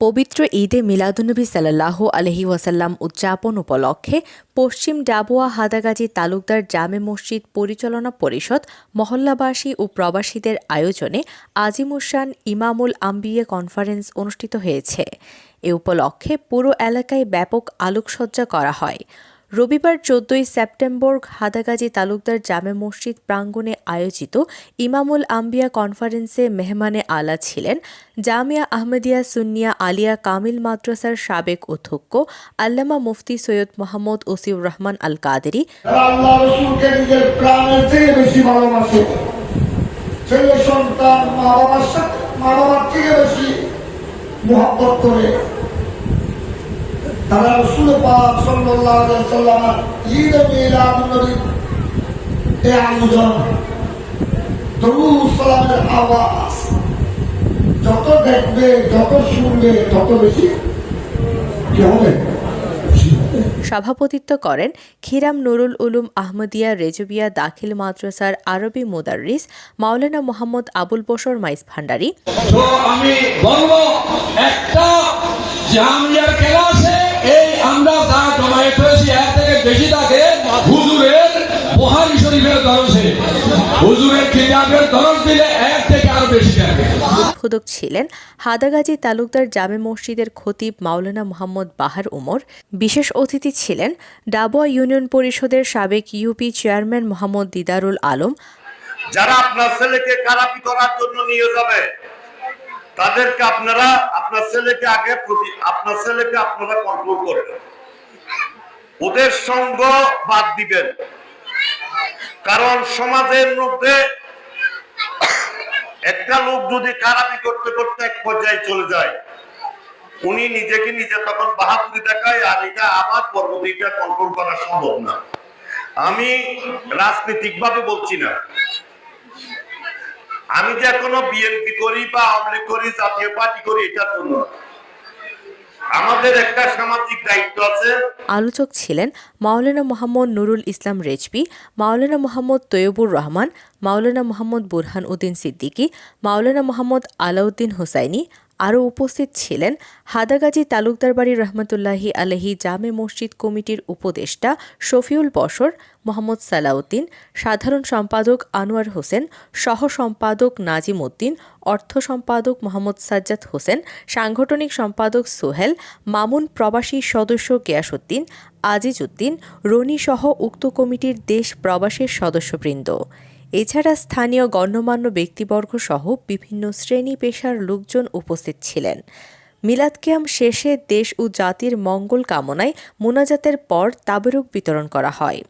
পবিত্র ঈদে মিলাদুনবী সাল্লাহ আলহি ওয়াসাল্লাম উদযাপন উপলক্ষে পশ্চিম ডাবুয়া হাদাগাজী তালুকদার জামে মসজিদ পরিচালনা পরিষদ, মহল্লাবাসী ও প্রবাসীদের আয়োজনে আজিমুসান ইমামুল আম্বিয়ে কনফারেন্স অনুষ্ঠিত হয়েছে। এ উপলক্ষে পুরো এলাকায় ব্যাপক আলোকসজ্জা করা হয়। রবিবার চোদ্দই সেপ্টেম্বর হাদাগাজী তালুকদার জামে মসজিদ প্রাঙ্গণে আয়োজিত ইমামুল আম্বিয়া কনফারেন্সে মেহমানে আলা ছিলেন জামিয়া আহমেদিয়া সুন্নিয়া আলিয়া কামিল মাদ্রাসার সাবেক অধ্যক্ষ আল্লামা মুফতি সৈয়দ মোহাম্মদ ওসিউর রহমান আল কাদেরি ছেলে করে। তারা রসুল পাক সাল্লাল্লাহু আলাইহি সাল্লাম ঈদ মিলাদ নবী এ আয়োজন। দরুদ সালামের আওয়াজ। যত দেখবে যত শুনবে তত বেশি কি হবে? সভাপতিত্ব করেন খিরাম নুরুল উলুম আহমদিয়া রেজবিয়া দাখিল মাদ্রাসার আরবি মুদার্রিস মাওলানা মোহাম্মদ আবুল বশর মাইস ভান্ডারী। আমি বলব একটা জামিয়ার ক্লাসে এই আমরা যা জমায়েত হয়েছি এক থেকে বেশি থাকে হুজুরের বুহারি শরীফের দরজে হুজুরের কিতাবের দরজ দিলে এক থেকে আরও বেশি থাকে উদ্বোধক ছিলেন হাদাগাজী তালুকদার জামে মসজিদের খতিব মাওলানা মোহাম্মদ বাহার উমর। বিশেষ অতিথি ছিলেন ডাবুয়া ইউনিয়ন পরিষদের সাবেক ইউপি চেয়ারম্যান মোহাম্মদ দিদারুল আলম। যারা আপনার ছেলেকে কারাপি করার জন্য নিয়ে যাবে তাদেরকে আপনারা, আপনার ছেলেকে আগে প্রতি আপনার ছেলেকে আপনারা কন্ট্রোল করেন ওদের সঙ্গ বাদ দিবেন। কারণ সমাজের মধ্যে একটা লোক যদি কারাপি করতে করতে এক পর্যায়ে চলে যায়, উনি নিজেকে নিজে তখন বাহাদুরি দেখায় আর এটা আবার পরবর্তীটা কন্ট্রোল করা সম্ভব না। আমি রাজনৈতিক ভাবে বলছি না। আমি যে কোনো বিএনপি করি বা আওয়ামী করি, জাতীয় পার্টি করি, এটার জন্য। আমাদের একটা সামাজিক দায়িত্ব আছে। আলোচক ছিলেন মাওলানা মোহাম্মদ নুরুল ইসলাম রেজবি মাওলানা মোহাম্মদ তৈয়বুর রহমান, মাওলানা মোহাম্মদ বুরহান উদ্দিন সিদ্দিকী, মাওলানা মোহাম্মদ আলাউদ্দিন হোসাইনি আরও উপস্থিত ছিলেন হাদাগাজী তালুকদার বাড়ি রহমতুল্লাহি আলহি জামে মসজিদ কমিটির উপদেষ্টা শফিউল বসর মোহাম্মদ সালাউদ্দিন, সাধারণ সম্পাদক আনোয়ার হোসেন, সহ সম্পাদক নাজিম উদ্দিন, অর্থ সম্পাদক মোহাম্মদ সাজ্জাদ হোসেন, সাংগঠনিক সম্পাদক সোহেল, মামুন প্রবাসী সদস্য গিয়াসুদ্দিন আজিজ উদ্দিন, রনি সহ উক্ত কমিটির দেশ প্রবাসীর সদস্যবৃন্দ। এছাড়া স্থানীয় গণ্যমান্য ব্যক্তিবর্গ সহ বিভিন্ন শ্রেণি পেশার লোকজন উপস্থিত ছিলেন। মিলাদ কিয়াম শেষে দেশ ও জাতির মঙ্গল কামনায় মোনাজাতের পর তাবেরুক বিতরণ করা হয়।